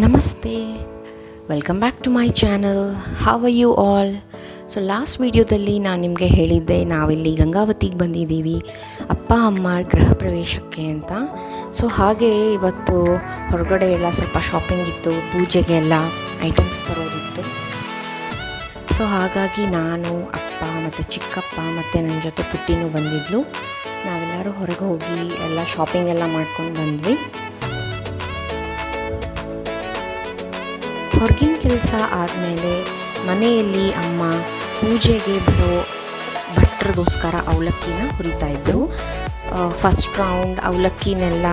ನಮಸ್ತೆ. Welcome back to my channel how you all so last ವಿಡಿಯೋದಲ್ಲಿ ನಾನು ನಿಮಗೆ ಹೇಳಿದ್ದೆ, ನಾವಿಲ್ಲಿ ಗಂಗಾವತಿಗೆ ಬಂದಿದ್ದೀವಿ. ಅಪ್ಪ, ಅಮ್ಮ ಗೃಹ ಪ್ರವೇಶಕ್ಕೆ ಅಂತ. ಸೊ ಹಾಗೆ ಇವತ್ತು ಹೊರಗಡೆ ಎಲ್ಲ ಸ್ವಲ್ಪ ಶಾಪಿಂಗ್ ಇತ್ತು ಪೂಜೆಗೆಲ್ಲ ಐಟಮ್ಸ್ ತರೋದಿತ್ತು. ಸೊ ಹಾಗಾಗಿ ನಾನು, ಅಪ್ಪ ಮತ್ತು ಚಿಕ್ಕಪ್ಪ ಮತ್ತು ನನ್ನ ಜೊತೆ ಪುಟ್ಟಿನೂ ಬಂದಿದ್ಲು. ನಾವೆಲ್ಲರೂ ಹೊರಗೆ ಹೋಗಿ ಎಲ್ಲ ಶಾಪಿಂಗ್ ಎಲ್ಲ ಮಾಡ್ಕೊಂಡು ಬಂದ್ವಿ. ಹೊರಗಿನ ಕೆಲಸ ಆದಮೇಲೆ ಮನೆಯಲ್ಲಿ ಅಮ್ಮ ಪೂಜೆಗೆ ಬರೋ ಭಟ್ರಿಗೋಸ್ಕರ ಅವಲಕ್ಕಿನ ಹುರಿತಾ ಇದ್ದರು ಫಸ್ಟ್ ರೌಂಡ್ ಅವಲಕ್ಕಿನೆಲ್ಲ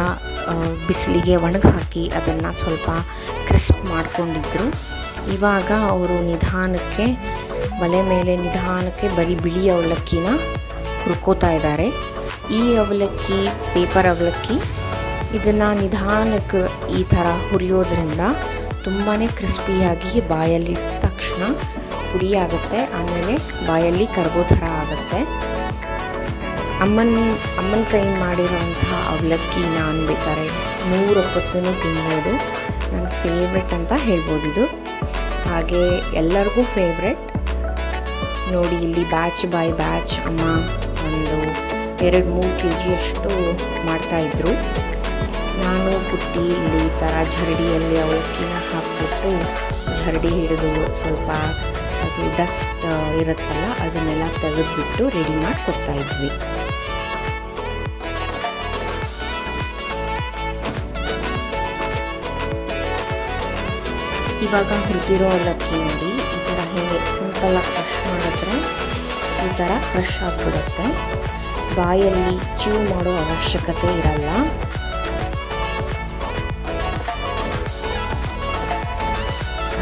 ಬಿಸಿಲಿಗೆ ಹಾಕಿ ಅದನ್ನು ಸ್ವಲ್ಪ ಕ್ರಿಸ್ಪ್ ಮಾಡಿಕೊಂಡಿದ್ದರು ಇವಾಗ ಅವರು ನಿಧಾನಕ್ಕೆ, ಒಲೆ ಮೇಲೆ ನಿಧಾನಕ್ಕೆ ಬರೀ ಬಿಳಿ ಅವಲಕ್ಕಿನ ಹುರ್ಕೋತಾ ಇದ್ದಾರೆ. ಈ ಅವಲಕ್ಕಿ ಪೇಪರ್ ಅವಲಕ್ಕಿ, ಇದನ್ನು ನಿಧಾನಕ್ಕೆ ಈ ಥರ ಹುರಿಯೋದ್ರಿಂದ ತುಂಬಾ ಕ್ರಿಸ್ಪಿಯಾಗಿ ಬಾಯಲ್ಲಿ ತಕ್ಷಣ ಪುಡಿಯಾಗುತ್ತೆ ಆಮೇಲೆ ಬಾಯಲ್ಲಿ ಕರಗೋ ಥರ ಆಗುತ್ತೆ. ಅಮ್ಮನ ಅಮ್ಮನ ಕೈ ಮಾಡಿರೋಂತಹ ಅವಲಕ್ಕಿ ನಾನು ಬೇಕಾದ್ರೆ ಮೂರೊಪ್ಪತ್ತೂ ತಿನ್ಬೋದು. ನನ್ನ ಫೇವ್ರೆಟ್ ಅಂತ ಹೇಳ್ಬೋದು ಇದು. ಹಾಗೆ ಎಲ್ಲರಿಗೂ ಫೇವ್ರೆಟ್ ನೋಡಿ, ಇಲ್ಲಿ ಬ್ಯಾಚ್ ಬೈ ಬ್ಯಾಚ್ ಅಮ್ಮ ಒಂದು ಎರಡು, ಮೂರು ಕೆ ಜಿಯಷ್ಟು ಮಾಡ್ತಾಯಿದ್ರು ನಾನು ಪುಟ್ಟಿ ಇಲ್ಲಿ ಈ ಥರ ಜರಡಿಯಲ್ಲಿ ಅವಲಕ್ಕಿನ ಹಾಕಿಬಿಟ್ಟು ಜರಡಿ ಹಿಡಿದು ಸ್ವಲ್ಪ ಅದು ಡಸ್ಟ್ ಇರುತ್ತಲ್ಲ, ಅದನ್ನೆಲ್ಲ ತೆಗೆದುಬಿಟ್ಟು ರೆಡಿ ಮಾಡಿ ಕೊಡ್ತಾ ಇದ್ವಿ. ಇವಾಗ ಹುರಿದಿರೋ ಅವಲಕ್ಕಿ ನೋಡಿ, ಈ ಥರ ಹಿಂಗೆ ಸಿಂಪಲ್ಲಾಗಿ ಕ್ರಷ್ ಮಾಡಿದ್ರೆ ಈ ಥರ ಕ್ರಷ್ ಆಗಿಬಿಡುತ್ತೆ. ಬಾಯಲ್ಲಿ ಚೀವ್ ಮಾಡೋ ಅವಶ್ಯಕತೆ ಇರಲ್ಲ.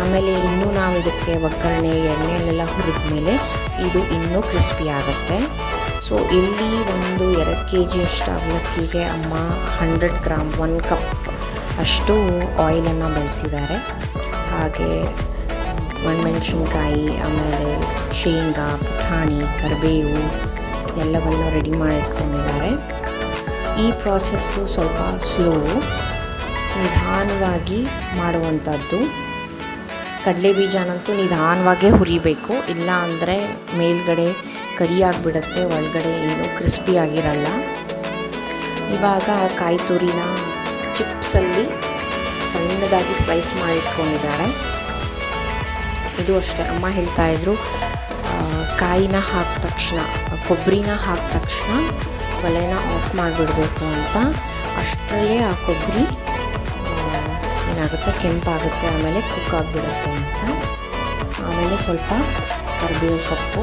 ಆಮೇಲೆ ಇನ್ನೂ ನಾವು ಇದಕ್ಕೆ ಒಗ್ಗರಣೆ, ಎಣ್ಣೆಯಲ್ಲೆಲ್ಲ ಹುರಿದ ಮೇಲೆ ಇದು ಇನ್ನೂ ಕ್ರಿಸ್ಪಿ ಆಗುತ್ತೆ. ಸೊ ಇಲ್ಲಿ ಒಂದು ಎರಡು ಕೆ ಜಿಯಷ್ಟು ಅವಲಕ್ಕಿಗೆ ಅಮ್ಮ ಹಂಡ್ರೆಡ್ ಗ್ರಾಮ್ ಒನ್ ಕಪ್ ಅಷ್ಟು ಆಯಿಲನ್ನು ಬಳಸಿದ್ದಾರೆ. ಹಾಗೆ ಒಣಮೆಣಸಿನ್ಕಾಯಿ, ಆಮೇಲೆ ಶೇಂಗಾ, ಪುಟಾಣಿ, ಕರಿಬೇವು ಎಲ್ಲವನ್ನು ರೆಡಿ ಮಾಡಿಟ್ಕೊಂಡಿದ್ದಾರೆ. ಈ ಪ್ರಾಸೆಸ್ಸು ಸ್ವಲ್ಪ ಸ್ಲೋ ನಿಧಾನವಾಗಿ ಮಾಡುವಂಥದ್ದು. ಕಡಲೆ ಬೀಜನಂತೂ ನಿಧಾನವಾಗೇ ಹುರಿಬೇಕು. ಇಲ್ಲ ಅಂದರೆ ಮೇಲ್ಗಡೆ ಕರಿ ಆಗಿಬಿಡುತ್ತೆ ಒಳಗಡೆ ಏನು ಕ್ರಿಸ್ಪಿ ಆಗಿರಲ್ಲ. ಇವಾಗ ಕಾಯಿ ತುರಿನ ಚಿಪ್ಸಲ್ಲಿ ಸಣ್ಣದಾಗಿ ಸ್ಲೈಸ್ ಮಾಡಿಟ್ಕೊಂಡಿದ್ದಾರೆ. ಇದು ಅಷ್ಟೇ, ಅಮ್ಮ ಹೇಳ್ತಾ ಇದ್ರು ಕಾಯಿನ ಹಾಕಿದ ತಕ್ಷಣ ಕೊಬ್ಬರಿನ ಹಾಕಿದ ತಕ್ಷಣ ಒಲೆನ ಆಫ್ ಮಾಡಿಬಿಡಬೇಕು ಅಂತ. ಅಷ್ಟರಲ್ಲೇ ಆ ಕೊಬ್ಬರಿ ಏನಾಗುತ್ತೆ? ಕೆಂಪಾಗುತ್ತೆ, ಆಮೇಲೆ ಕುಕ್ ಆಗಿಬಿಡುತ್ತೆ ಅಂತ. ಆಮೇಲೆ ಸ್ವಲ್ಪ ಕರಿಬೇವು ಸೊಪ್ಪು.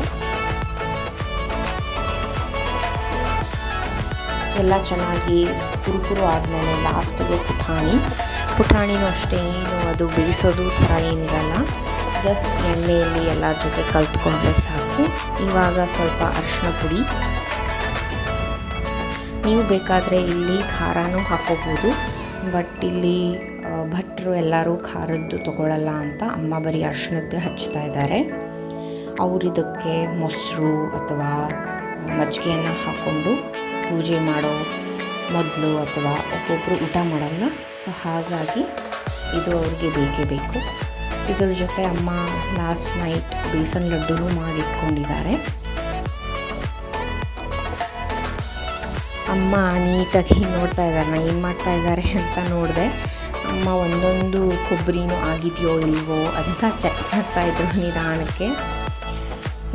ಎಲ್ಲ ಚೆನ್ನಾಗಿ ಕುರುಕುರು ಆದಮೇಲೆ ಲಾಸ್ಟಿಗೆ ಪುಟಾಣಿ. ಪುಟಾಣಿನೂ ಅಷ್ಟೇ ಏನು, ಅದು ಬೇಯಿಸೋದು ಥರ ಏನಿರಲ್ಲ. ಜಸ್ಟ್ ಎಣ್ಣೆಯಲ್ಲಿ ಎಲ್ಲ ಜೊತೆ ಕಲ್ತ್ಕೊಂಡ್ರೆ ಸಾಕು. ಇವಾಗ ಸ್ವಲ್ಪ ಅರಿಶಿನ ಪುಡಿ. ನೀವು ಬೇಕಾದರೆ ಇಲ್ಲಿ ಖಾರನೂ ಹಾಕೋಬೋದು. ಬಟ್ ಇಲ್ಲಿ ಭಟ್ರು ಎಲ್ಲರೂ ಖಾರದ್ದು ತಗೊಳ್ಳಲ್ಲ ಅಂತ ಅಮ್ಮ ಬರೀ ಅರ್ಶಿನದ್ದು ಹಚ್ತಾ ಇದ್ದಾರೆ. ಅವರು ಇದಕ್ಕೆ ಮೊಸರು ಅಥವಾ ಮಜ್ಜಿಗೆಯನ್ನು ಹಾಕ್ಕೊಂಡು ಪೂಜೆ ಮಾಡೋ ಮೊದಲು ಅಥವಾ ಒಬ್ಬೊಬ್ಬರು ಊಟ ಮಾಡಲ್ಲ. ಸೊ ಹಾಗಾಗಿ ಇದು ಅವ್ರಿಗೆ ಬೇಕೇ ಬೇಕು. ಇದ್ರ ಜೊತೆ ಅಮ್ಮ ಲಾಸ್ಟ್ ನೈಟ್ ಬೇಸನ್ ಲಡ್ಡುನೂ ಮಾಡಿಟ್ಕೊಂಡಿದ್ದಾರೆ. ಅಮ್ಮ ನೀಟಾಗಿ ನೋಡ್ತಾ ಇದ್ದಾರೆ ಏನು ಮಾಡ್ತಾ ಇದ್ದಾರೆ ಅಂತ ನೋಡಿದೆ. ಅಮ್ಮ ಒಂದೊಂದು ಕೊಬ್ಬರಿನೂ ಆಗಿದೆಯೋ ಇಲ್ವೋ ಅಂತ ಚೆಕ್ ಮಾಡ್ತಾಯಿದ್ರು ನಿಧಾನಕ್ಕೆ.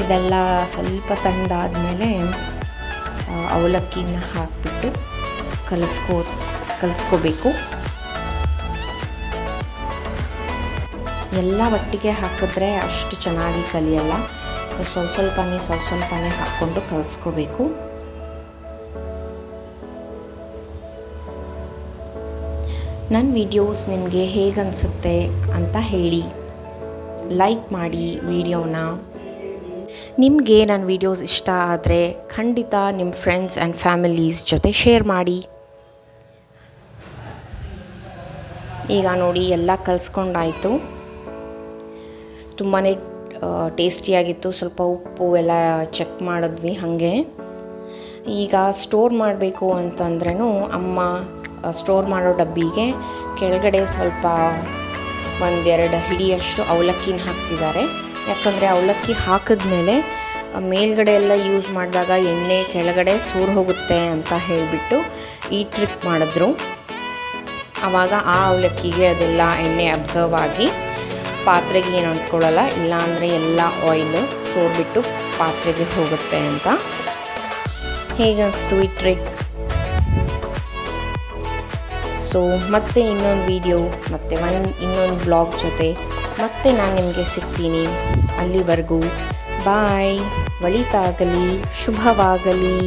ಇದೆಲ್ಲ ಸ್ವಲ್ಪ ತಂದಾದಮೇಲೆ ಅವಲಕ್ಕಿನ ಹಾಕಿಬಿಟ್ಟು ಕಲಿಸ್ಕೋ, ಕಲಿಸ್ಕೋಬೇಕು. ಎಲ್ಲ ಒಟ್ಟಿಗೆ ಹಾಕಿದ್ರೆ ಅಷ್ಟು ಚೆನ್ನಾಗಿ ಕಲಿಯಲ್ಲ. ಸ್ವಲ್ಪ ಸ್ವಲ್ಪನೇ ಸ್ವಲ್ಪ ಸ್ವಲ್ಪನೇ ಹಾಕ್ಕೊಂಡು ಕಲಿಸ್ಕೋಬೇಕು. ನನ್ನ ವಿಡಿಯೋಸ್ ನಿಮಗೆ ಹೇಗನ್ಸುತ್ತೆ ಅಂತ ಹೇಳಿ. ಲೈಕ್ ಮಾಡಿ ವಿಡಿಯೋನ. ನಿಮಗೆ ನನ್ನ ವಿಡಿಯೋಸ್ ಇಷ್ಟ ಆದರೆ ಖಂಡಿತ ನಿಮ್ಮ ಫ್ರೆಂಡ್ಸ್ ಆ್ಯಂಡ್ ಫ್ಯಾಮಿಲೀಸ್ ಜೊತೆ ಶೇರ್ ಮಾಡಿ. ಈಗ ನೋಡಿ, ಎಲ್ಲ ಕಲಿಸ್ಕೊಂಡಾಯಿತು. ತುಂಬಾ ಟೇಸ್ಟಿಯಾಗಿತ್ತು ಸ್ವಲ್ಪ ಉಪ್ಪು ಎಲ್ಲ ಚೆಕ್ ಮಾಡಿದ್ವಿ ಹಾಗೆ. ಈಗ ಸ್ಟೋರ್ ಮಾಡಬೇಕು ಅಂತಂದ್ರೂ ಅಮ್ಮ ಸ್ಟೋರ್ ಮಾಡೋ ಡಬ್ಬಿಗೆ ಕೆಳಗಡೆ ಸ್ವಲ್ಪ ಒಂದೆರಡು ಹಿಡಿಯಷ್ಟು ಅವಲಕ್ಕಿನ ಹಾಕ್ತಿದ್ದಾರೆ. ಯಾಕಂದರೆ ಅವಲಕ್ಕಿ ಹಾಕಿದ್ಮೇಲೆ ಮೇಲ್ಗಡೆ ಎಲ್ಲ ಯೂಸ್ ಮಾಡಿದಾಗ ಎಣ್ಣೆ ಕೆಳಗಡೆ ಸೂರು ಹೋಗುತ್ತೆ ಅಂತ ಹೇಳಿಬಿಟ್ಟು ಈ ಟ್ರಿಕ್ ಮಾಡಿದ್ರು. ಆವಾಗ ಆ ಅವಲಕ್ಕಿಗೆ ಅದೆಲ್ಲ ಎಣ್ಣೆ ಅಬ್ಸರ್ವ್ ಆಗಿ ಪಾತ್ರೆಗೆ ಏನು ಅಂದ್ಕೊಳ್ಳಲ್ಲ ಇಲ್ಲಾಂದರೆ ಎಲ್ಲ ಆಯಿಲು ಸೋರ್ಬಿಟ್ಟು ಪಾತ್ರೆಗೆ ಹೋಗುತ್ತೆ ಅಂತ. ಹೇಗನ್ನಿಸ್ತು ಈ ಟ್ರಿಕ್ ಸೊ ಮತ್ತೆ ಇನ್ನೊಂದು ವಿಡಿಯೋ ಮತ್ತು ಒಂದು ಇನ್ನೊಂದು ಬ್ಲಾಗ್ ಜೊತೆ ಮತ್ತೆ ನಾನು ನಿಮಗೆ ಸಿಗ್ತೀನಿ ಅಲ್ಲಿವರೆಗೂ. ಬಾಯ್ ಒಳಿತಾಗಲಿ, ಶುಭವಾಗಲಿ.